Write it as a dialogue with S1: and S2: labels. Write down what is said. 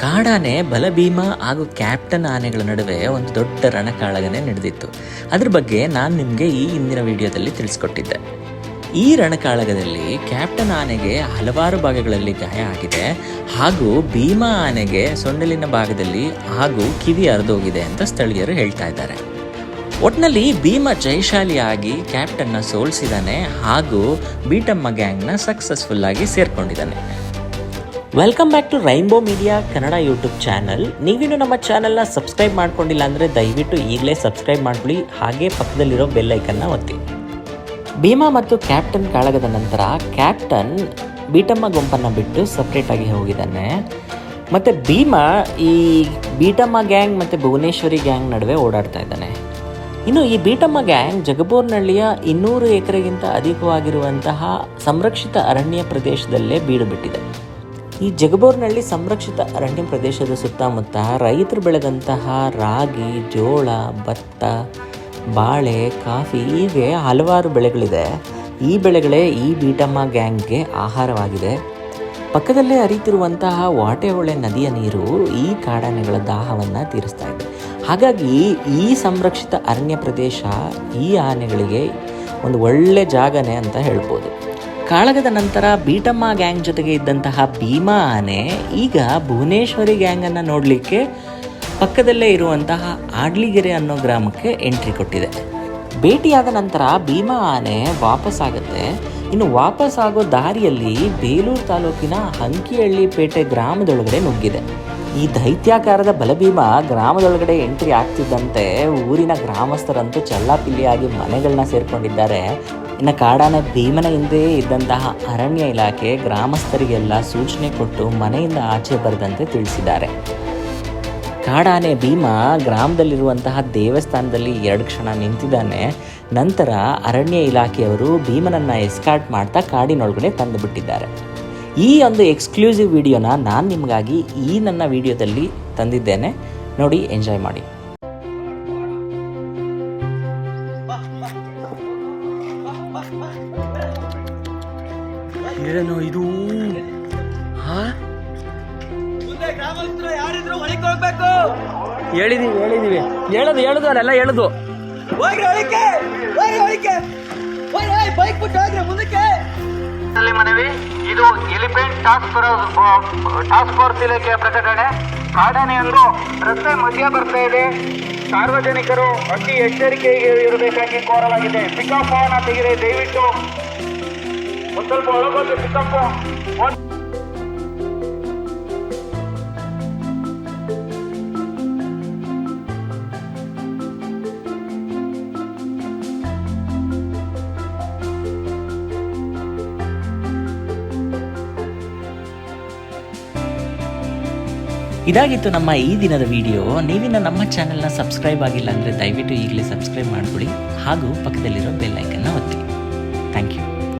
S1: ಕಾಡಾನೆ ಬಲಭೀಮ ಹಾಗೂ ಕ್ಯಾಪ್ಟನ್ ಆನೆಗಳ ನಡುವೆ ಒಂದು ದೊಡ್ಡ ರಣಕಾಳಗನೆ ನಡೆದಿತ್ತು. ಅದ್ರ ಬಗ್ಗೆ ನಾನು ನಿಮಗೆ ಈ ಹಿಂದಿನ ವಿಡಿಯೋದಲ್ಲಿ ತಿಳಿಸ್ಕೊಟ್ಟಿದ್ದೆ. ಈ ರಣಕಾಳಗದಲ್ಲಿ ಕ್ಯಾಪ್ಟನ್ ಆನೆಗೆ ಹಲವಾರು ಭಾಗಗಳಲ್ಲಿ ಗಾಯ ಆಗಿದೆ ಹಾಗೂ ಭೀಮಾ ಆನೆಗೆ ಸೊಂಡಲಿನ ಭಾಗದಲ್ಲಿ ಹಾಗೂ ಕಿವಿ ಹರಿದೋಗಿದೆ ಅಂತ ಸ್ಥಳೀಯರು ಹೇಳ್ತಾ ಇದ್ದಾರೆ. ಒಟ್ನಲ್ಲಿ ಭೀಮ ಜಯಶಾಲಿಯಾಗಿ ಕ್ಯಾಪ್ಟನ್ನ ಸೋಲಿಸಿದ್ದಾನೆ ಹಾಗೂ ಬೀಟಮ್ಮ ಗ್ಯಾಂಗ್ನ ಸಕ್ಸಸ್ಫುಲ್ ಆಗಿ ಸೇರ್ಕೊಂಡಿದ್ದಾನೆ welcome back to Rainbow Media Kannada YouTube channel ನೀವಿನ್ನು ನಮ್ಮ ಚಾನಲ್ನ ಸಬ್ಸ್ಕ್ರೈಬ್ ಮಾಡ್ಕೊಂಡಿಲ್ಲ ಅಂದರೆ ದಯವಿಟ್ಟು ಈಗಲೇ ಸಬ್ಸ್ಕ್ರೈಬ್ ಮಾಡ್ಕೊಳ್ಳಿ ಹಾಗೆ ಪಕ್ಕದಲ್ಲಿರೋ ಬೆಲ್ ಐಕನ್ನ ಒತ್ತಿ. ಭೀಮಾ ಮತ್ತು ಕ್ಯಾಪ್ಟನ್ ಕಾಳಗದ ನಂತರ ಕ್ಯಾಪ್ಟನ್ ಬೀಟಮ್ಮ ಗುಂಪನ್ನು ಬಿಟ್ಟು ಸಪ್ರೇಟಾಗಿ ಹೋಗಿದ್ದಾನೆ. ಮತ್ತು ಭೀಮಾ ಈ ಬೀಟಮ್ಮ ಗ್ಯಾಂಗ್ ಮತ್ತು ಭುವನೇಶ್ವರಿ ಗ್ಯಾಂಗ್ ನಡುವೆ ಓಡಾಡ್ತಾ ಇದ್ದಾನೆ. ಇನ್ನು ಈ ಬೀಟಮ್ಮ ಗ್ಯಾಂಗ್ ಜಗಬೋರ್ನಹಳ್ಳಿಯ ಇನ್ನೂರು ಎಕರೆಗಿಂತ ಅಧಿಕವಾಗಿರುವಂತಹ ಸಂರಕ್ಷಿತ ಅರಣ್ಯ ಪ್ರದೇಶದಲ್ಲೇ ಬೀಡು ಬಿಟ್ಟಿದೆ. ಈ ಜಗಬೋರ್ನಹಳ್ಳಿ ಸಂರಕ್ಷಿತ ಅರಣ್ಯ ಪ್ರದೇಶದ ಸುತ್ತಮುತ್ತ ರೈತರು ಬೆಳೆದಂತಹ ರಾಗಿ, ಜೋಳ, ಭತ್ತ, ಬಾಳೆ, ಕಾಫಿ ಹೀಗೆ ಹಲವಾರು ಬೆಳೆಗಳಿದೆ. ಈ ಬೆಳೆಗಳೇ ಈ ಬೀಟಮ್ಮ ಗ್ಯಾಂಗ್ಗೆ ಆಹಾರವಾಗಿದೆ. ಪಕ್ಕದಲ್ಲೇ ಹರಿತಿರುವಂತಹ ವಾಟೆಹೊಳೆ ನದಿಯ ನೀರು ಈ ಕಾಡಾನೆಗಳ ದಾಹವನ್ನು ತೀರಿಸ್ತಾ ಇದೆ. ಹಾಗಾಗಿ ಈ ಸಂರಕ್ಷಿತ ಅರಣ್ಯ ಪ್ರದೇಶ ಈ ಆನೆಗಳಿಗೆ ಒಂದು ಒಳ್ಳೆ ಜಾಗನೇ ಅಂತ ಹೇಳ್ಬೋದು. ಕಾಳಗದ ನಂತರ ಬೀಟಮ್ಮ ಗ್ಯಾಂಗ್ ಜೊತೆಗೆ ಇದ್ದಂತಹ ಭೀಮಾ ಆನೆ ಈಗ ಭುವನೇಶ್ವರಿ ಗ್ಯಾಂಗನ್ನು ನೋಡಲಿಕ್ಕೆ ಪಕ್ಕದಲ್ಲೇ ಇರುವಂತಹ ಆಡ್ಲಿಗೆರೆ ಅನ್ನೋ ಗ್ರಾಮಕ್ಕೆ ಎಂಟ್ರಿ ಕೊಟ್ಟಿದೆ. ಭೇಟಿಯಾದ ನಂತರ ಭೀಮಾ ಆನೆ ವಾಪಸ್ ಆಗುತ್ತೆ. ಇನ್ನು ವಾಪಸ್ ಆಗೋ ದಾರಿಯಲ್ಲಿ ಬೇಲೂರು ತಾಲೂಕಿನ ಹಂಕಿಹಳ್ಳಿ ಪೇಟೆ ಗ್ರಾಮದೊಳಗಡೆ ನುಗ್ಗಿದೆ. ಈ ದೈತ್ಯಾಕಾರದ ಬಲಭೀಮ ಗ್ರಾಮದೊಳಗಡೆ ಎಂಟ್ರಿ ಆಗ್ತಿದ್ದಂತೆ ಊರಿನ ಗ್ರಾಮಸ್ಥರಂತೂ ಚಲ್ಲಾಪಿಲ್ಲಿಯಾಗಿ ಮನೆಗಳನ್ನ ಸೇರ್ಕೊಂಡಿದ್ದಾರೆ. ಇನ್ನು ಕಾಡಾನೆ ಭೀಮನ ಹಿಂದೆಯೇ ಇದ್ದಂತಹ ಅರಣ್ಯ ಇಲಾಖೆ ಗ್ರಾಮಸ್ಥರಿಗೆಲ್ಲ ಸೂಚನೆ ಕೊಟ್ಟು ಮನೆಯಿಂದ ಆಚೆ ಬರದಂತೆ ತಿಳಿಸಿದ್ದಾರೆ. ಕಾಡಾನೆ ಭೀಮ ಗ್ರಾಮದಲ್ಲಿರುವಂತಹ ದೇವಸ್ಥಾನದಲ್ಲಿ ಎರಡು ಕ್ಷಣ ನಿಂತಿದ್ದಾನೆ. ನಂತರ ಅರಣ್ಯ ಇಲಾಖೆಯವರು ಭೀಮನನ್ನು ಎಸ್ಕಾರ್ಟ್ ಮಾಡ್ತಾ ಕಾಡಿನೊಳಗಡೆ ತಂದು ಬಿಟ್ಟಿದ್ದಾರೆ ಈ ಒಂದು ಎಕ್ಸ್ಕ್ಲೂಸಿವ್ ವಿಡಿಯೋನ ನಾನು ನಿಮಗಾಗಿ ಈ ನನ್ನ ವಿಡಿಯೋದಲ್ಲಿ ತಂದಿದ್ದೇನೆ. ನೋಡಿ ಎಂಜಾಯ್ ಮಾಡಿ. ಏನು ಇದು? ಹಾ?
S2: ಮುಂದೆ ಗ್ರಾಮಸ್ಥರು ಯಾರಿದ್ರು ಒಳಗೆ ಹೋಗ್ಬೇಕು
S1: ಹೇಳಿದೀವಿ ಹೇಳಿದೀವಿ. ಹೇಳೋದು ಹೇಳುದು ಅಲ್ಲೆಲ್ಲ ಹೇಳೋದು.
S2: ಬೈಕ್ ಬಿಟ್ಟು ಹೋಗ್ರಿ ಮುಂದಕ್ಕೆ.
S3: ಇದು ಎಲಿಫೆಂಟ್ ಟಾಸ್ಕ್ ಟಾಸ್ಕ್ ಫೋರ್ಸ್ ಇಲಾಖೆಯ ಪ್ರಕಟಣೆ. ಕಾಡಾನೆಯೊಂದು ರಸ್ತೆ ಮಧ್ಯ ಬರ್ತಾ ಇದೆ. ಸಾರ್ವಜನಿಕರು ಅತಿ ಎಚ್ಚರಿಕೆಗೆ ಇರಬೇಕಾಗಿ ಕೋರಲಾಗಿದೆ. ಪಿಕಪ್ ಫೋನ್ ತೆಗೆದೆ ದಯವಿಟ್ಟು ಒಂದು ಸ್ವಲ್ಪ ಒಳಗೊಂಡು ಪಿಕಪ್
S1: ಇದಾಗಿತ್ತು ನಮ್ಮ ಈ ದಿನದ ವಿಡಿಯೋ. ನೀವಿನ ನಮ್ಮ ಚಾನೆಲ್ನ ಸಬ್ಸ್ಕ್ರೈಬ್ ಆಗಿಲ್ಲ ಅಂದರೆ ದಯವಿಟ್ಟು ಈಗಲೇ ಸಬ್ಸ್ಕ್ರೈಬ್ ಮಾಡಿಕೊಳ್ಳಿ ಹಾಗೂ ಪಕ್ಕದಲ್ಲಿರೋ ಬೆಲ್ ಐಕನ್ನ ಒತ್ತಿ. Thank you.